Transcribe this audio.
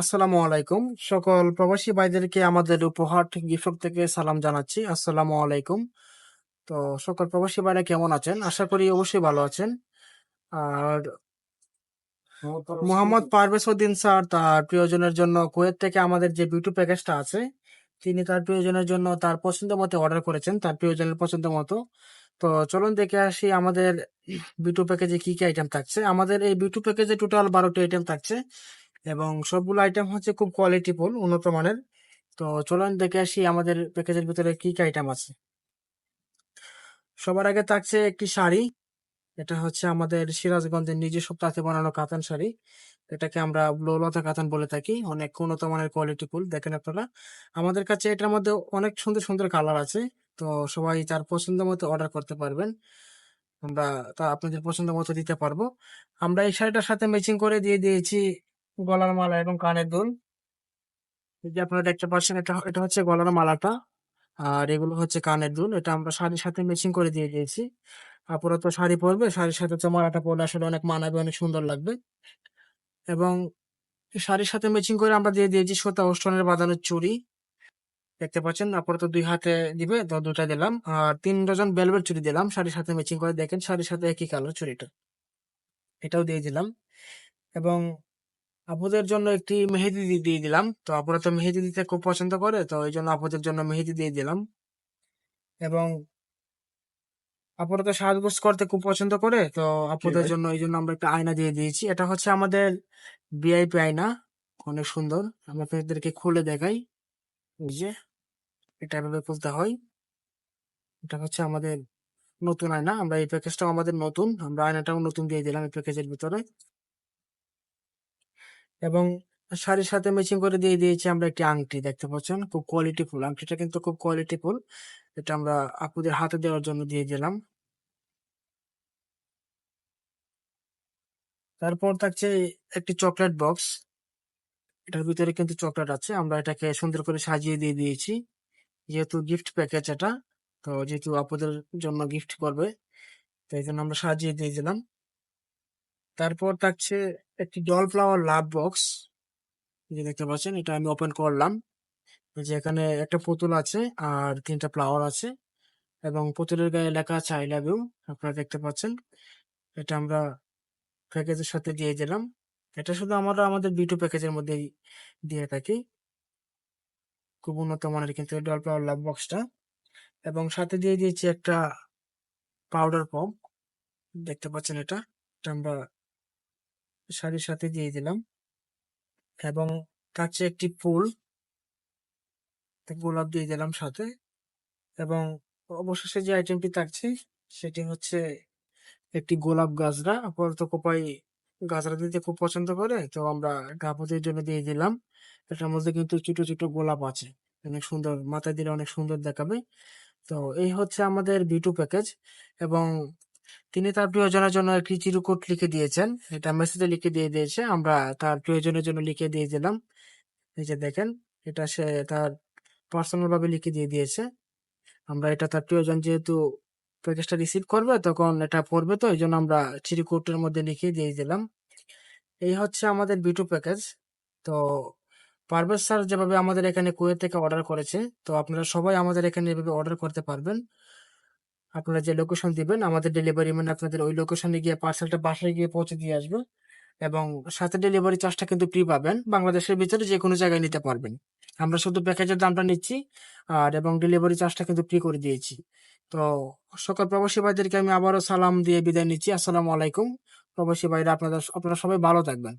আসসালামু আলাইকুম। সকল প্রবাসী ভাইদেরকে আমাদের উপহার গিফট থেকে সালাম জানাচ্ছি। আসসালামু আলাইকুম। তো সকল প্রবাসী ভাইরা কেমন আছেন? আশা করি অবশ্যই ভালো আছেন। আর মোহাম্মদ পারভেজ উদ্দিন স্যার তার প্রিয়জনের জন্য কুয়েত থেকে আমাদের যে বিউটি প্যাকেজটা আছে, তিনি তার প্রিয়জনের জন্য তার পছন্দ মতো অর্ডার করেছেন, তার প্রিয়জনের পছন্দ মতো। তো চলুন দেখে আসি আমাদের বিউটি প্যাকেজে কি কি আইটেম থাকছে। আমাদের এই বিউটি প্যাকেজে টোটাল বারোটি আইটেম থাকছে। এবং সবগুলো আইটেম হচ্ছে খুব কোয়ালিটিফুল উন্নত মানের। তো চলুন দেখে আসি আমাদের প্যাকেজের ভিতরে কি কি আইটেম আছে। সবার আগে থাকছে একটি শাড়ি। এটা হচ্ছে আমাদের সিরাজগঞ্জের নিজস্ব তাঁতে বানানো কাতান শাড়ি। এটাকে আমরা লৌলতা কাতান বলে থাকি। অনেক উন্নত মানের কোয়ালিটি ফুল দেখেন আপনারা। আমাদের কাছে এটার মধ্যে অনেক সুন্দর সুন্দর কালার আছে। তো সবাই তার পছন্দ মতো অর্ডার করতে পারবেন। আমরা তা আপনাদের পছন্দ মতো দিতে পারব। আমরা এই শাড়িটার সাথে ম্যাচিং করে দিয়ে দিয়েছি গলার মালা এবং কানের দুল। যে আপনারা দেখতে পাচ্ছেন, এটা এটা হচ্ছে গলার মালাটা। আর এগুলো হচ্ছে কানের দুল। এটা আমরা শাড়ির সাথে ম্যাচিং করে দিয়ে দিয়েছি। আপুরা তো শাড়ি পরবে, শাড়ির সাথে তো মালাটা পরলে আসলে অনেক মানাবে, অনেক সুন্দর লাগবে। এবং শাড়ির সাথে ম্যাচিং করে আমরা দিয়ে দিয়েছি সুতা ওস্টনের বাঁধানো চুড়ি। দেখতে পাচ্ছেন আপুরা তো দুই হাতে দিবে, তো দুটা দিলাম। আর তিন ডজন বেলভেট চুড়ি দিলাম, শাড়ির সাথে ম্যাচিং করে। দেখেন, শাড়ির সাথে একই কালার চুড়িটা। এটাও দিয়ে দিলাম। এবং আপুদের জন্য একটি মেহেদি দিয়ে দিলাম। তো আপুরা তো মেহেদি দিতে খুব পছন্দ করে তো এই জন্য আপুদের জন্য মেহেদি দিয়ে দিলাম। এবং আপুরা তো সাজগোজ করতে খুব পছন্দ করে তো আপুদের জন্য এই জন্য আমরা একটা আয়না দিয়ে দিয়েছি। এটা হচ্ছে আমাদের ভিআইপি আয়না অনেক সুন্দর। আমরা আপনাদেরকে খুলে দেখাই। এই যে এটা এভাবে খুলতে হয়। এটা হচ্ছে আমাদের নতুন আয়না। আমরা এই প্যাকেজটাও আমাদের নতুন। আমরা আয়নাটাও নতুন দিয়ে দিলাম এই প্যাকেজের ভিতরে। এবং শাড়ির সাথে ম্যাচিং করে দিয়ে দিয়েছি আমরা একটি আংটি, দেখতে পাচ্ছেন? খুব কোয়ালিটি ফুল। আংটিটা কিন্তু খুব কোয়ালিটি ফুল। এটা আমরা আপুদের হাতে দেওয়ার জন্য দিয়ে দিলাম। তারপর থাকছে একটি চকলেট বক্স এটার ভিতরে কিন্তু চকলেট আছে। আমরা এটাকে সুন্দর করে সাজিয়ে দিয়ে দিয়েছি। যেহেতু গিফট প্যাকেজ এটা, তো যেহেতু আপুদের জন্য গিফট করবে তো এই জন্য আমরা সাজিয়ে দিয়ে দিলাম। তারপর থাকছে একটি ডল ফ্লাওয়ার লাভ বক্স যে দেখতে পাচ্ছেন, এটা আমি ওপেন করলাম। যে এখানে একটা পুতুল আছে আর তিনটা ফ্লাওয়ার আছে এবং পুতুলের গায়ে লেখা আছে আই লাভ ইউ আপনারা দেখতে পাচ্ছেন। এটা আমরা প্যাকেজের সাথে দিয়ে দিলাম। এটা শুধু আমরা আমাদের বিটু প্যাকেজের মধ্যেই দিয়ে থাকি। খুব উন্নত মানের কিন্তু ডল ফ্লাওয়ার লাভ বক্সটা এবং সাথে দিয়ে দিয়েছি একটা পাউডার পম্প দেখতে পাচ্ছেন এটা। এটা আমরা শাড়ির সাথে দিয়ে দিলাম এবং কাছে একটি ফুল গোলাপ দিয়ে দিলাম সাথে এবং অবশেষে যে আইটেমটি থাকছে সেটি হচ্ছে একটি গোলাপ গাজরা। আপাতত কোপাই গাজরা দিতে খুব পছন্দ করে, তো আমরা গাভুদের জন্য দিয়ে দিলাম। এটার মধ্যে কিন্তু ছোট ছোট গোলাপ আছে, অনেক সুন্দর, মাথায় দিলে অনেক সুন্দর দেখাবে। তো এই হচ্ছে আমাদের বিটু প্যাকেজ এবং তিনি তার প্রিয়জনের জন্য একটি চিরকুট লিখে দিয়েছেন। এটা মেসেজে লিখে দিয়ে দিয়েছে। আমরা তার প্রিয়জনের জন্য লিখে দিয়ে দিলাম। এই যে দেখেন, এটা সে তার পার্সোনাল ভাবে লিখে দিয়ে দিয়েছে। আমরা এটা তার প্রিয়জন যেহেতু প্যাকেজটা রিসিভ করবে, তখন এটা পড়বে, তো এই জন্য আমরা চিরকুটের মধ্যে লিখে দিয়ে দিলাম। এই হচ্ছে আমাদের বিটু প্যাকেজ তো পারভেজ স্যার যেভাবে আমাদের এখানে কুয়েত থেকে অর্ডার করেছে, তো আপনারা সবাই আমাদের এখানে এভাবে অর্ডার করতে পারবেন। আপনারা যে লোকেশন দিবেন, আমাদের ডেলিভারি ম্যান আপনাদের ওই লোকেশনে গিয়ে পার্সেলটা বাসায় গিয়ে পৌঁছে দিয়ে আসবে এবং সাথে ডেলিভারি চার্জটা কিন্তু ফ্রি পাবেন। বাংলাদেশের ভিতরে যে কোনো জায়গায় নিতে পারবেন। আমরা শুধু প্যাকেজের দামটা নিচ্ছি আর এবং ডেলিভারি চার্জটা কিন্তু ফ্রি করে দিয়েছি। তো সকল প্রবাসী ভাইদেরকে আমি আবারও সালাম দিয়ে বিদায় নিচ্ছি। আসসালামু আলাইকুম। প্রবাসী ভাইরা আপনাদের, আপনারা সবাই ভালো থাকবেন।